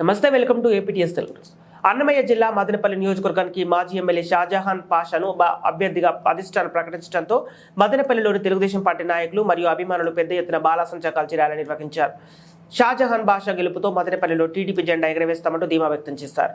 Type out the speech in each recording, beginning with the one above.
నమస్తే welcome to APTS Telugu Annamayya జిల్లా మదనపల్లి నియోజకవర్గానికి మాజీ ఎమ్మెల్యే షాజహాన్ పాషాను అభ్యర్థిగా అధిష్టానం ప్రకటించడంతో మదనపల్లిలోని తెలుగుదేశం పార్టీ నాయకులు మరియు అభిమానులు పెద్ద ఎత్తున బాలా సంచకాల్చి ర్యాలీ నిర్వహించారు. షాజహాన్ బాషా గెలుపుతో మదనపల్లిలో టీడీపీ జెండా ఎగరవేస్తామంటూ ధీమా వ్యక్తం చేశారు.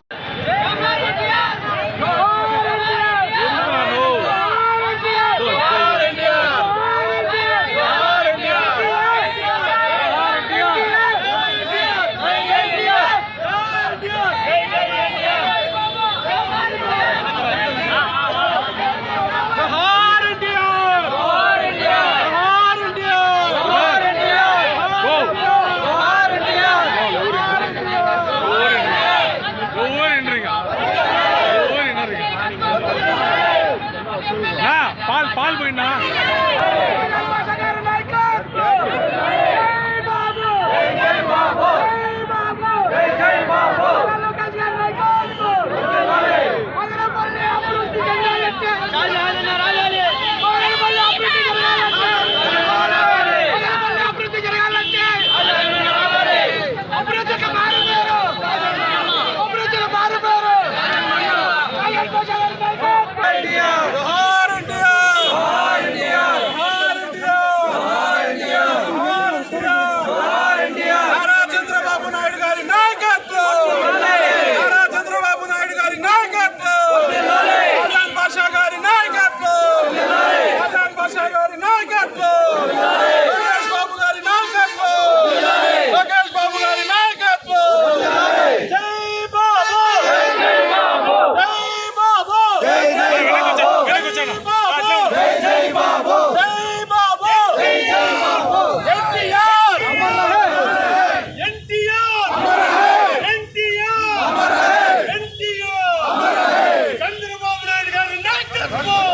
పాల్ పాల్ పోయినా నారా చంద్రబాబు నాయుడు గారి నాయకత్వం నారా చంద్రబాబు నాయుడు గారి నాయకత్వం ప్రధాన్ భాషా గారి నాయకత్వం ప్రధాన్ భాషా గారి నాయకత్వం లోకేష్ బాబు గారి నాయకత్వం లోకేష్ బాబు గారి నాయకత్వం జై బాబు జై బాబు జై బాబు జై బాబు జై బాబు ఎన్టీఆర్ ఎన్టీఆర్ ఎన్టీఆర్ ఎన్టీఆర్ చంద్రబాబు నాయుడు గారి నాయకత్వం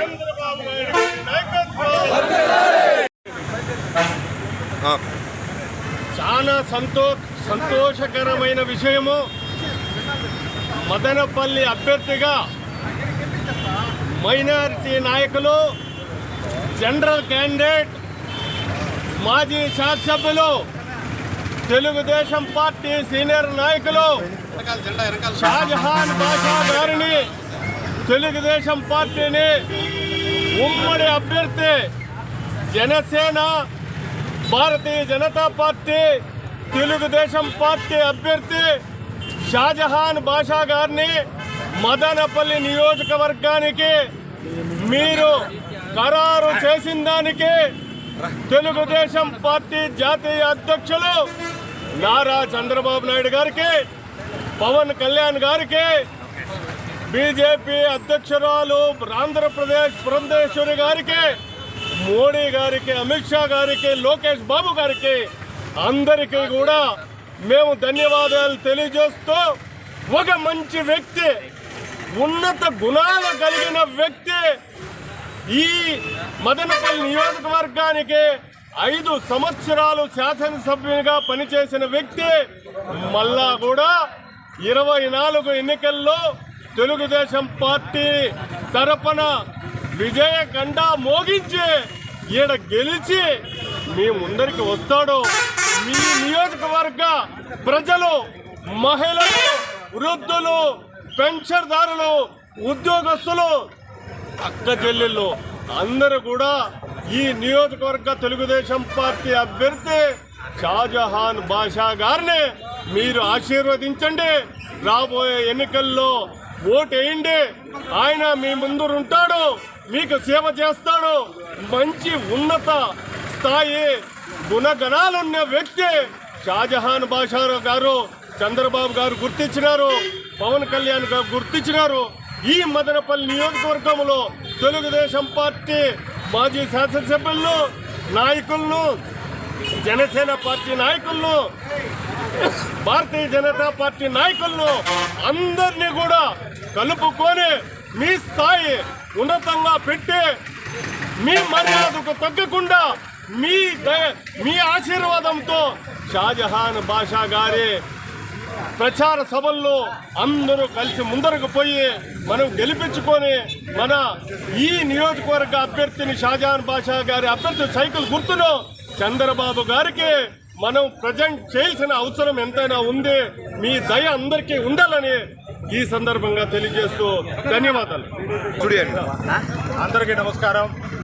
చంద్రబాబు నాయుడు గారి నాయకత్వం చాలా సంతో సంతోషకరమైన విషయము. మదనపల్లి అభ్యర్థిగా మైనారిటీ నాయకులు జనరల్ క్యాండిడేట్ మాజీ శాసనసభ్యులు తెలుగుదేశం పార్టీ సీనియర్ నాయకులు షాజహాన్ బాషా గారిని తెలుగుదేశం పార్టీని ఉమ్మడి అభ్యర్థి జనసేన భారతీయ జనతా పార్టీ తెలుగుదేశం పార్టీ అభ్యర్థి షాజహాన్ బాషా గారిని మదనపల్లి నియోజకవర్గానికి మీరు ఖరారు చేసిన దానికి తెలుగుదేశం పార్టీ జాతీయ అధ్యక్షులు నారా చంద్రబాబు నాయుడు గారికి పవన్ కళ్యాణ్ గారికి బీజేపీ అధ్యక్షురాలు ఆంధ్రప్రదేశ్ పురంధేశ్వరి గారికి మోడీ గారికి అమిత్ షా గారికి లోకేష్ బాబు గారికి అందరికీ కూడా మేము ధన్యవాదాలు తెలియజేస్తూ ఒక మంచి వ్యక్తి ఉన్నత గుణాలు కలిగిన వ్యక్తి ఈ మదనపల్లి నియోజకవర్గానికి ఐదు సంవత్సరాలు శాసనసభ్యునిగా పనిచేసిన వ్యక్తి మళ్ళా కూడా ఇరవై నాలుగు ఎన్నికల్లో తెలుగుదేశం పార్టీ తరపున విజయకండా మోగించి ఈడ గెలిచి మీ ముందరికి వస్తాడు. మీ నియోజకవర్గ ప్రజలు మహిళలు వృద్ధులు పెన్షన్దారులు ఉద్యోగస్తులు అక్క చెల్లెళ్ళు అందరూ కూడా ఈ నియోజకవర్గ తెలుగుదేశం పార్టీ అభ్యర్థి షాజహాన్ బాషా గారిని మీరు ఆశీర్వదించండి. రాబోయే ఎన్నికల్లో ఓటేయండి. ఆయన మీ ముందు ఉంటాడు మీకు సేవ చేస్తాడు. మంచి ఉన్నత స్థాయి గుణగణాలున్న వ్యక్తి షాజహాన్ బాషా గారు చంద్రబాబు గారు గుర్తించినారు పవన్ కళ్యాణ్ గారు గుర్తించినారు. ఈ మదనపల్లి నియోజకవర్గంలో తెలుగుదేశం పార్టీ మాజీ శాసనసభ్యులను నాయకులను జనసేన పార్టీ నాయకులను భారతీయ జనతా పార్టీ నాయకులను అందరినీ కూడా కలుపుకొని మీ స్థాయి ఉన్నతంగా పెట్టి మీ మర్యాదకు తగ్గకుండా మీ దయ- మీ ఆశీర్వాదంతో షాజహాన్ బాషా గారి ప్రచార సభల్లో అందరూ కలిసి ముందరకు పోయి మనం గెలిపించుకొని మన ఈ నియోజకవర్గ అభ్యర్థిని షాజహాన్ బాషా గారి అభ్యర్థి సైకిల్ గుర్తును చంద్రబాబు గారికి మనం ప్రజెంట్ చేయాల్సిన అవసరం ఎంతైనా ఉంది. మీ దయ అందరికీ ఉండాలని ఈ సందర్భంగా తెలియజేస్తూ ధన్యవాదాలు. అందరికీ నమస్కారం.